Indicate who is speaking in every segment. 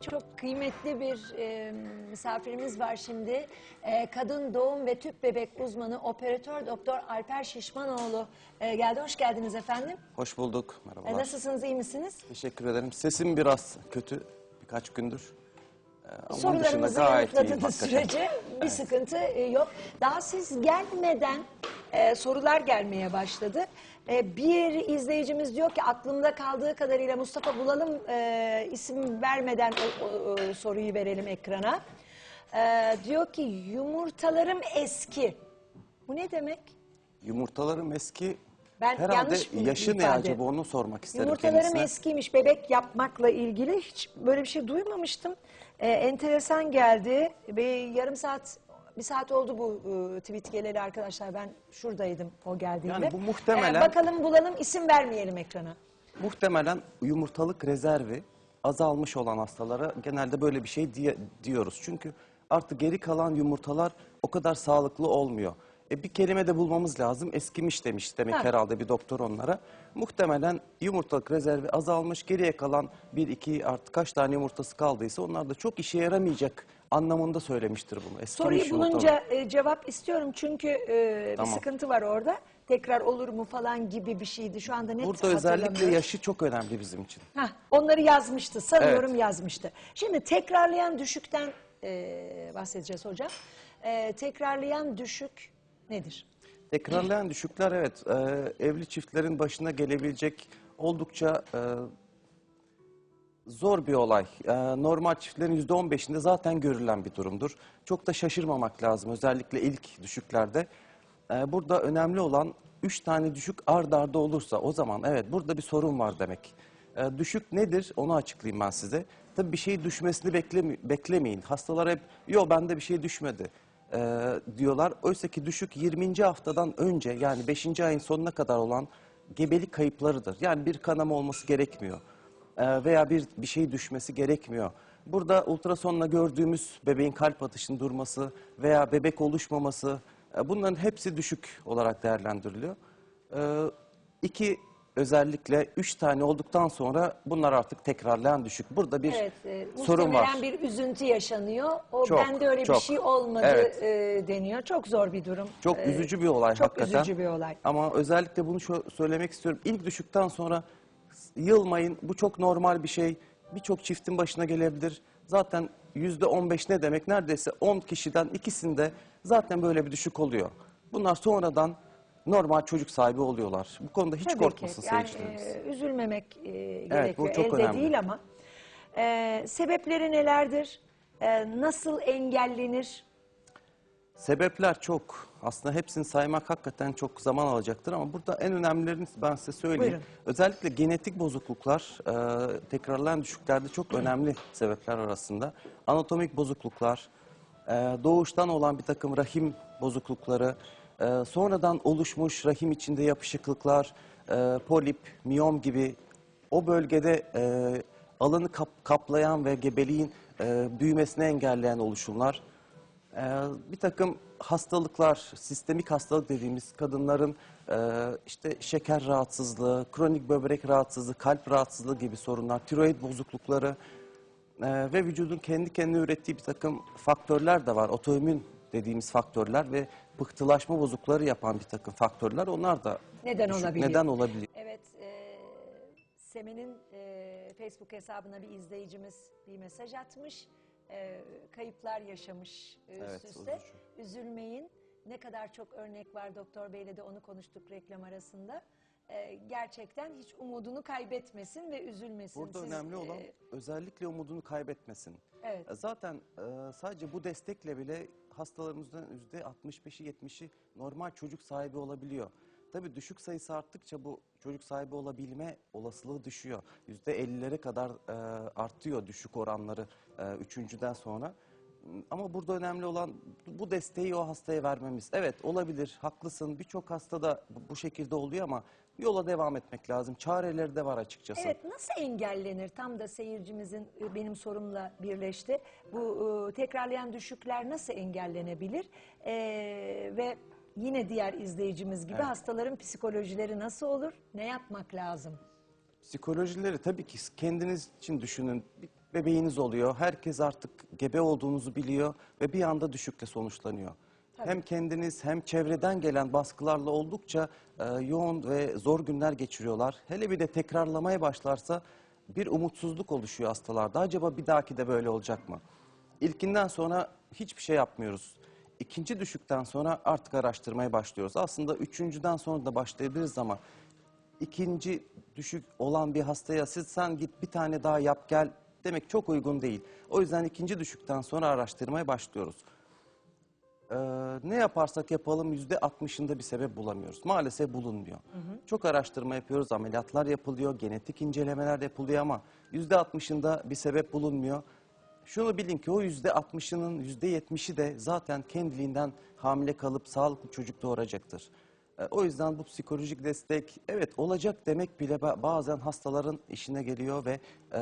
Speaker 1: Çok kıymetli bir e, misafirimiz var şimdi. E, kadın doğum ve tüp bebek uzmanı operatör doktor Alper Şişmanoğlu e, geldi. Hoş geldiniz efendim.
Speaker 2: Hoş bulduk.
Speaker 1: E,
Speaker 2: Merhabalar.
Speaker 1: nasılsınız, iyi misiniz?
Speaker 2: Teşekkür ederim. Sesim biraz kötü birkaç gündür. Ama
Speaker 1: Sorularımızı yanıtladığınız sürece bir sıkıntı e, yok. Daha siz gelmeden e, sorular gelmeye başladı. E, bir izleyicimiz diyor ki aklımda kaldığı kadarıyla Mustafa bulalım e, isim vermeden o, o- o soruyu verelim ekrana. E, diyor ki yumurtalarım eski. Bu ne demek?
Speaker 2: Yumurtalarım eski.
Speaker 1: Ben
Speaker 2: Herhalde
Speaker 1: yanlış bir
Speaker 2: yaşı ne
Speaker 1: ifade.
Speaker 2: acaba onu sormak isterim
Speaker 1: Yumurtalarım
Speaker 2: kendisine.
Speaker 1: eskiymiş bebek yapmakla ilgili hiç böyle bir şey duymamıştım. Ee, enteresan geldi. Bir yarım saat bir saat oldu bu e, tweet geleli arkadaşlar. Ben şuradaydım o geldiğinde.
Speaker 2: Yani bu muhtemelen-
Speaker 1: bakalım bulalım isim vermeyelim ekrana.
Speaker 2: Muhtemelen yumurtalık rezervi azalmış olan hastalara genelde böyle bir şey diye, diyoruz. Çünkü artık geri kalan yumurtalar o kadar sağlıklı olmuyor. E bir kelime de bulmamız lazım. Eskimiş demiş demek
Speaker 1: Ha.
Speaker 2: herhalde bir doktor onlara. Muhtemelen yumurtalık rezervi azalmış. Geriye kalan bir iki artık kaç tane yumurtası kaldıysa onlar da çok işe yaramayacak anlamında söylemiştir bunu. Eskimiş
Speaker 1: Soruyu
Speaker 2: yumurtalık.
Speaker 1: bulunca e, cevap istiyorum çünkü e, bir
Speaker 2: Tamam.
Speaker 1: sıkıntı var orada. Tekrar olur mu falan gibi bir şeydi. Şu anda net
Speaker 2: Burada özellikle
Speaker 1: hatırlamıyorum.
Speaker 2: yaşı çok önemli bizim için.
Speaker 1: Heh, onları yazmıştı sanıyorum yazmıştı. Şimdi tekrarlayan düşükten e, bahsedeceğiz hocam. E, tekrarlayan düşük nedir?
Speaker 2: Tekrarlayan düşükler evet e, evli çiftlerin başına gelebilecek oldukça e, zor bir olay. E, normal çiftlerin %15'inde zaten görülen bir durumdur. Çok da şaşırmamak lazım özellikle ilk düşüklerde. E, burada önemli olan 3 tane düşük ard arda olursa o zaman evet burada bir sorun var demek. E, düşük nedir onu açıklayayım ben size. Tabii bir şey düşmesini beklemi- beklemeyin. Hastalar hep yo bende bir şey düşmedi e, diyorlar. Oysa ki düşük 20. haftadan önce yani 5. ayın sonuna kadar olan gebelik kayıplarıdır. Yani bir kanama olması gerekmiyor E, veya bir bir şey düşmesi gerekmiyor. Burada ultrasonla gördüğümüz bebeğin kalp atışının durması veya bebek oluşmaması e, bunların hepsi düşük olarak değerlendiriliyor. E, iki özellikle üç tane olduktan sonra bunlar artık tekrarlayan düşük. Burada bir
Speaker 1: Evet, e,
Speaker 2: sorun var.
Speaker 1: bir üzüntü yaşanıyor. O
Speaker 2: Çok,
Speaker 1: bende öyle bir
Speaker 2: çok.
Speaker 1: şey olmadı
Speaker 2: Evet.
Speaker 1: e, deniyor. Çok zor bir durum.
Speaker 2: Çok
Speaker 1: E,
Speaker 2: üzücü bir olay
Speaker 1: çok
Speaker 2: hakikaten.
Speaker 1: üzücü bir olay.
Speaker 2: Ama özellikle bunu söylemek istiyorum. İlk düşükten sonra yılmayın. Bu çok normal bir şey. Birçok çiftin başına gelebilir. Zaten yüzde 15 ne demek? Neredeyse 10 kişiden ikisinde zaten böyle bir düşük oluyor. Bunlar sonradan normal çocuk sahibi oluyorlar. Bu konuda hiç
Speaker 1: Tabii
Speaker 2: korkmasın
Speaker 1: ki. Yani
Speaker 2: seyircilerimiz.
Speaker 1: e, üzülmemek e, gerekiyor.
Speaker 2: bu çok
Speaker 1: Elde
Speaker 2: önemli.
Speaker 1: değil ama. E, sebepleri nelerdir? E, nasıl engellenir?
Speaker 2: Sebepler çok. Aslında hepsini saymak hakikaten çok zaman alacaktır ama burada en önemlilerini ben size söyleyeyim.
Speaker 1: Buyurun.
Speaker 2: Özellikle genetik bozukluklar e, tekrarlayan düşüklerde çok önemli sebepler arasında. Anatomik bozukluklar, e, doğuştan olan bir takım rahim bozuklukları, e, sonradan oluşmuş rahim içinde yapışıklıklar, e, polip, miyom gibi o bölgede e, alanı kap- kaplayan ve gebeliğin e, büyümesini engelleyen oluşumlar. Ee, bir takım hastalıklar, sistemik hastalık dediğimiz kadınların e, işte şeker rahatsızlığı, kronik böbrek rahatsızlığı, kalp rahatsızlığı gibi sorunlar, tiroid bozuklukları e, ve vücudun kendi kendine ürettiği bir takım faktörler de var. Otoimmün dediğimiz faktörler ve pıhtılaşma bozuklukları yapan bir takım faktörler onlar da
Speaker 1: Neden
Speaker 2: düşük-
Speaker 1: olabiliyor?
Speaker 2: Neden olabiliyor?
Speaker 1: Evet, e, Semen'in e, Facebook hesabına bir izleyicimiz bir mesaj atmış. E, kayıplar yaşamış e, üst
Speaker 2: Evet,
Speaker 1: üste.
Speaker 2: üzücü.
Speaker 1: Üzülmeyin. Ne kadar çok örnek var Doktor Bey'le de onu konuştuk reklam arasında. E, gerçekten hiç umudunu kaybetmesin ve üzülmesin.
Speaker 2: Burada
Speaker 1: Siz,
Speaker 2: önemli olan
Speaker 1: e,
Speaker 2: özellikle umudunu kaybetmesin.
Speaker 1: Evet.
Speaker 2: E, Zaten e, sadece bu destekle bile hastalarımızdan yüzde 65'i 70'i normal çocuk sahibi olabiliyor. Tabii düşük sayısı arttıkça bu çocuk sahibi olabilme olasılığı düşüyor. Yüzde 50'lere kadar e, artıyor düşük oranları e, üçüncüden sonra. Ama burada önemli olan bu desteği o hastaya vermemiz. Evet olabilir, haklısın. Birçok hastada bu- bu şekilde oluyor ama yola devam etmek lazım. Çareleri de var açıkçası.
Speaker 1: Evet nasıl engellenir? Tam da seyircimizin e, benim sorumla birleşti. Bu e, tekrarlayan düşükler nasıl engellenebilir? E, ve yine diğer izleyicimiz gibi
Speaker 2: Evet.
Speaker 1: hastaların psikolojileri nasıl olur? Ne yapmak lazım?
Speaker 2: Psikolojileri tabii ki kendiniz için düşünün. bebeğiniz oluyor. Herkes artık gebe olduğunuzu biliyor ve bir anda düşükle sonuçlanıyor. Hem kendiniz hem çevreden gelen baskılarla oldukça e, yoğun ve zor günler geçiriyorlar. Hele bir de tekrarlamaya başlarsa bir umutsuzluk oluşuyor hastalarda. Acaba bir dahaki de böyle olacak mı? İlkinden sonra hiçbir şey yapmıyoruz. İkinci düşükten sonra artık araştırmaya başlıyoruz. Aslında üçüncüden sonra da başlayabiliriz ama ikinci düşük olan bir hastaya siz sen git bir tane daha yap gel demek çok uygun değil. O yüzden ikinci düşükten sonra araştırmaya başlıyoruz. Ee, ne yaparsak yapalım yüzde altmışında bir sebep bulamıyoruz. Maalesef bulunmuyor. Çok araştırma yapıyoruz, ameliyatlar yapılıyor, genetik incelemeler yapılıyor ama yüzde altmışında bir sebep bulunmuyor. Şunu bilin ki o yüzde altmışının yüzde yetmişi de zaten kendiliğinden hamile kalıp sağlıklı çocuk doğuracaktır. Ee, O yüzden bu psikolojik destek evet olacak demek bile ba- bazen hastaların işine geliyor ve e,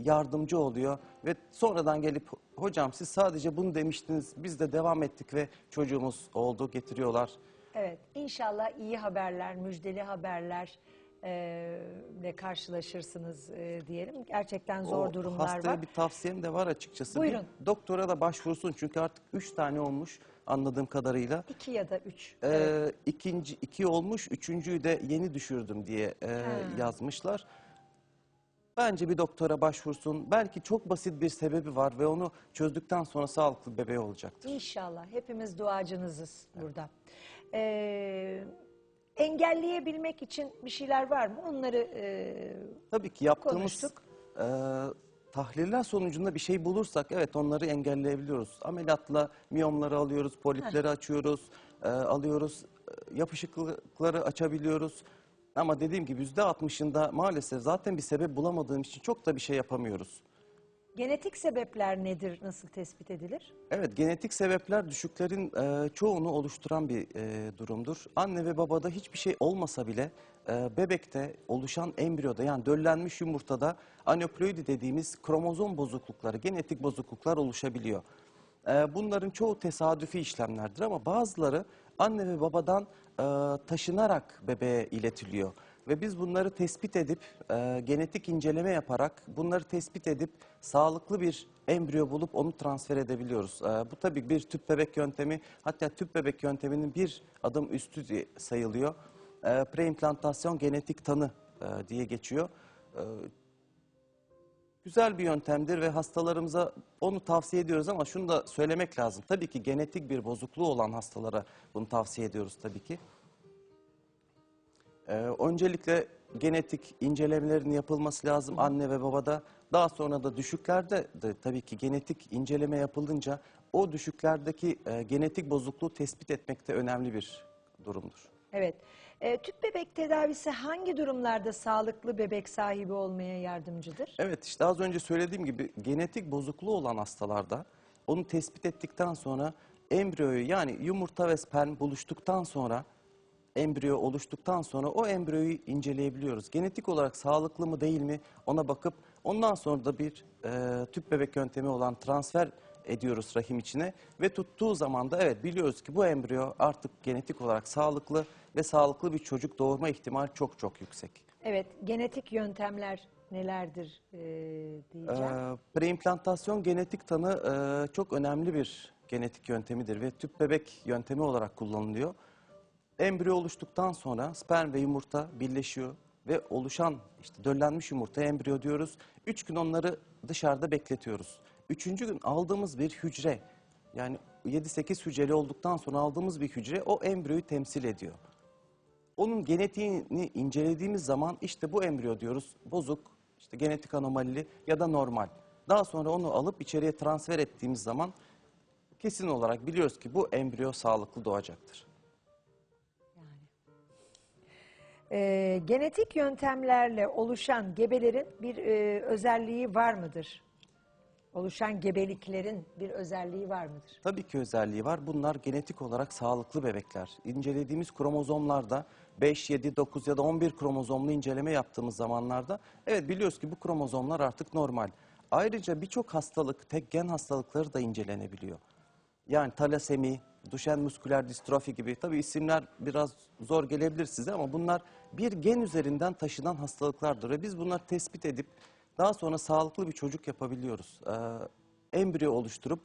Speaker 2: yardımcı oluyor ve sonradan gelip hocam siz sadece bunu demiştiniz biz de devam ettik ve çocuğumuz oldu getiriyorlar.
Speaker 1: Evet, inşallah iyi haberler, müjdeli haberler ile karşılaşırsınız e, diyelim. Gerçekten zor
Speaker 2: O
Speaker 1: durumlar
Speaker 2: hastaya
Speaker 1: var.
Speaker 2: bir tavsiyem de var açıkçası.
Speaker 1: Buyurun.
Speaker 2: Bir doktora da başvursun çünkü artık üç tane olmuş anladığım kadarıyla.
Speaker 1: İki ya da üç.
Speaker 2: Ee,
Speaker 1: Evet.
Speaker 2: ikinci iki olmuş, üçüncüyü de yeni düşürdüm diye e, yazmışlar. Bence bir doktora başvursun. Belki çok basit bir sebebi var ve onu çözdükten sonra sağlıklı bebeği olacaktır.
Speaker 1: İnşallah. Hepimiz duacınızız burada. Ee, engelleyebilmek için bir şeyler var mı? Onları e,
Speaker 2: Tabii ki yaptığımız
Speaker 1: Konuştuk.
Speaker 2: e, tahliller sonucunda bir şey bulursak evet onları engelleyebiliyoruz. Ameliyatla miyomları alıyoruz, polipleri açıyoruz, e, alıyoruz, e, yapışıklıkları açabiliyoruz. Ama dediğim gibi yüzde altmışında maalesef zaten bir sebep bulamadığım için çok da bir şey yapamıyoruz.
Speaker 1: Genetik sebepler nedir? Nasıl tespit edilir?
Speaker 2: Evet, genetik sebepler düşüklerin e, çoğunu oluşturan bir e, durumdur. Anne ve babada hiçbir şey olmasa bile e, bebekte oluşan embriyoda yani döllenmiş yumurtada aneuploidi dediğimiz kromozom bozuklukları, genetik bozukluklar oluşabiliyor. E, bunların çoğu tesadüfi işlemlerdir ama bazıları anne ve babadan e, taşınarak bebeğe iletiliyor. Ve biz bunları tespit edip e, genetik inceleme yaparak bunları tespit edip sağlıklı bir embriyo bulup onu transfer edebiliyoruz. E, bu tabii bir tüp bebek yöntemi hatta tüp bebek yönteminin bir adım üstü sayılıyor. E, preimplantasyon genetik tanı e, diye geçiyor. E, güzel bir yöntemdir ve hastalarımıza onu tavsiye ediyoruz ama şunu da söylemek lazım. Tabii ki genetik bir bozukluğu olan hastalara bunu tavsiye ediyoruz tabii ki. Ee, öncelikle genetik incelemelerin yapılması lazım anne ve babada. Daha sonra da düşüklerde de tabii ki genetik inceleme yapılınca o düşüklerdeki e, genetik bozukluğu tespit etmekte önemli bir durumdur.
Speaker 1: Evet. Ee, tüp bebek tedavisi hangi durumlarda sağlıklı bebek sahibi olmaya yardımcıdır?
Speaker 2: Evet işte az önce söylediğim gibi genetik bozukluğu olan hastalarda onu tespit ettikten sonra embriyoyu yani yumurta ve sperm buluştuktan sonra embriyo oluştuktan sonra o embriyoyu inceleyebiliyoruz. Genetik olarak sağlıklı mı değil mi ona bakıp ondan sonra da bir e, tüp bebek yöntemi olan transfer ediyoruz rahim içine ve tuttuğu zaman da evet biliyoruz ki bu embriyo artık genetik olarak sağlıklı ve sağlıklı bir çocuk doğurma ihtimali çok çok yüksek.
Speaker 1: Evet, genetik yöntemler nelerdir ee, diyeceğim.
Speaker 2: Ee, preimplantasyon genetik tanı e, çok önemli bir genetik yöntemidir ve tüp bebek yöntemi olarak kullanılıyor. Embriyo oluştuktan sonra sperm ve yumurta birleşiyor ve oluşan işte döllenmiş yumurta embriyo diyoruz. Üç gün onları dışarıda bekletiyoruz. Üçüncü gün aldığımız bir hücre yani 7-8 hücreli olduktan sonra aldığımız bir hücre o embriyoyu temsil ediyor. Onun genetiğini incelediğimiz zaman işte bu embriyo diyoruz bozuk, işte genetik anomalili ya da normal. Daha sonra onu alıp içeriye transfer ettiğimiz zaman kesin olarak biliyoruz ki bu embriyo sağlıklı doğacaktır.
Speaker 1: Ee, genetik yöntemlerle oluşan gebelerin bir e, özelliği var mıdır? Oluşan gebeliklerin bir özelliği var mıdır?
Speaker 2: Tabii ki özelliği var. Bunlar genetik olarak sağlıklı bebekler. İncelediğimiz kromozomlarda 5, 7, 9 ya da 11 kromozomlu inceleme yaptığımız zamanlarda evet biliyoruz ki bu kromozomlar artık normal. Ayrıca birçok hastalık, tek gen hastalıkları da incelenebiliyor. Yani talasemi, Duchenne musküler distrofi gibi tabii isimler biraz zor gelebilir size ama bunlar bir gen üzerinden taşınan hastalıklardır ve biz bunları tespit edip Daha sonra sağlıklı bir çocuk yapabiliyoruz. Ee, embriyo oluşturup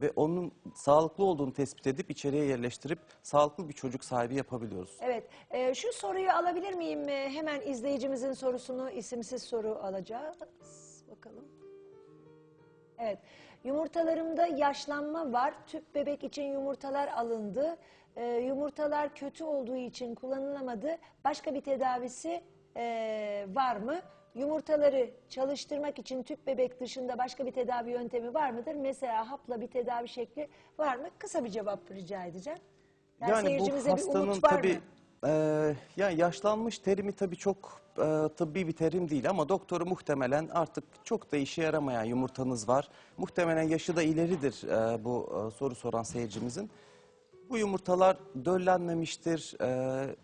Speaker 2: ve onun sağlıklı olduğunu tespit edip içeriye yerleştirip sağlıklı bir çocuk sahibi yapabiliyoruz.
Speaker 1: Evet, e, şu soruyu alabilir miyim? E, hemen izleyicimizin sorusunu isimsiz soru alacağız. Bakalım. Evet, yumurtalarımda yaşlanma var. Tüp bebek için yumurtalar alındı. E, yumurtalar kötü olduğu için kullanılamadı. Başka bir tedavisi e, var mı? Yumurtaları çalıştırmak için tüp bebek dışında başka bir tedavi yöntemi var mıdır? Mesela hapla bir tedavi şekli var mı? Kısa bir cevap rica edeceğim. Yani, seyircimize bir
Speaker 2: hastanın tabii
Speaker 1: mı?
Speaker 2: e, yani yaşlanmış terimi tabii çok e, tıbbi bir terim değil ama doktoru muhtemelen artık çok da işe yaramayan yumurtanız var. Muhtemelen yaşı da ileridir e, bu e, soru soran seyircimizin. Bu yumurtalar döllenmemiştir. e,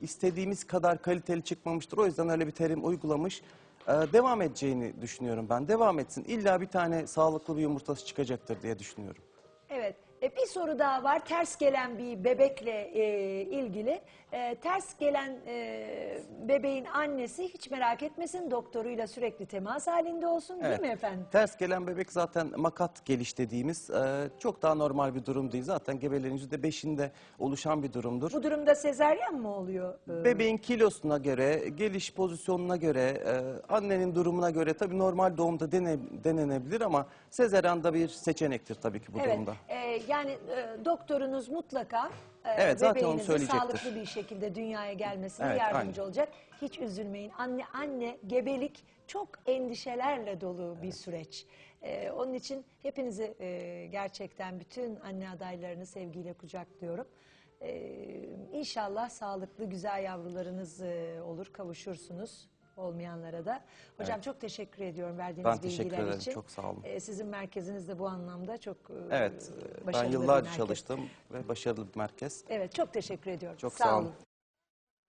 Speaker 2: istediğimiz kadar kaliteli çıkmamıştır. O yüzden öyle bir terim uygulamış. E, devam edeceğini düşünüyorum ben. Devam etsin. İlla bir tane sağlıklı bir yumurtası çıkacaktır diye düşünüyorum.
Speaker 1: Evet. E, bir soru daha var. Ters gelen bir bebekle e, ilgili. E, ters gelen e, bebeğin annesi hiç merak etmesin. Doktoruyla sürekli temas halinde olsun değil
Speaker 2: Evet.
Speaker 1: mi efendim?
Speaker 2: Ters gelen bebek zaten makat geliş dediğimiz e, çok daha normal bir durum değil. Zaten gebelerin %5'inde oluşan bir durumdur.
Speaker 1: Bu durumda sezaryen mi oluyor? E,
Speaker 2: Bebeğin kilosuna göre, geliş pozisyonuna göre, e, annenin durumuna göre tabii normal doğumda dene, denenebilir ama sezaryen da bir seçenektir tabii ki bu
Speaker 1: Evet.
Speaker 2: durumda.
Speaker 1: e, yani e, doktorunuz mutlaka e,
Speaker 2: Evet, zaten onu
Speaker 1: bebeğinizin
Speaker 2: söyleyecektir.
Speaker 1: sağlıklı bir şekilde dünyaya gelmesine
Speaker 2: Evet,
Speaker 1: yardımcı olacak. Hiç üzülmeyin. Anne anne gebelik çok endişelerle dolu bir süreç. E, onun için hepinizi e, gerçekten bütün anne adaylarını sevgiyle kucaklıyorum. E, inşallah sağlıklı güzel yavrularınız e, olur, kavuşursunuz olmayanlara da. Hocam çok teşekkür ediyorum verdiğiniz
Speaker 2: Ben teşekkür
Speaker 1: bilgiler
Speaker 2: ederim,
Speaker 1: için.
Speaker 2: çok sağ olun.
Speaker 1: E, sizin merkeziniz de bu anlamda çok e,
Speaker 2: Evet, ben
Speaker 1: başarılı bir
Speaker 2: yıllarca çalıştım ve başarılı bir merkez.
Speaker 1: Evet çok teşekkür ediyorum.
Speaker 2: Çok sağ olun.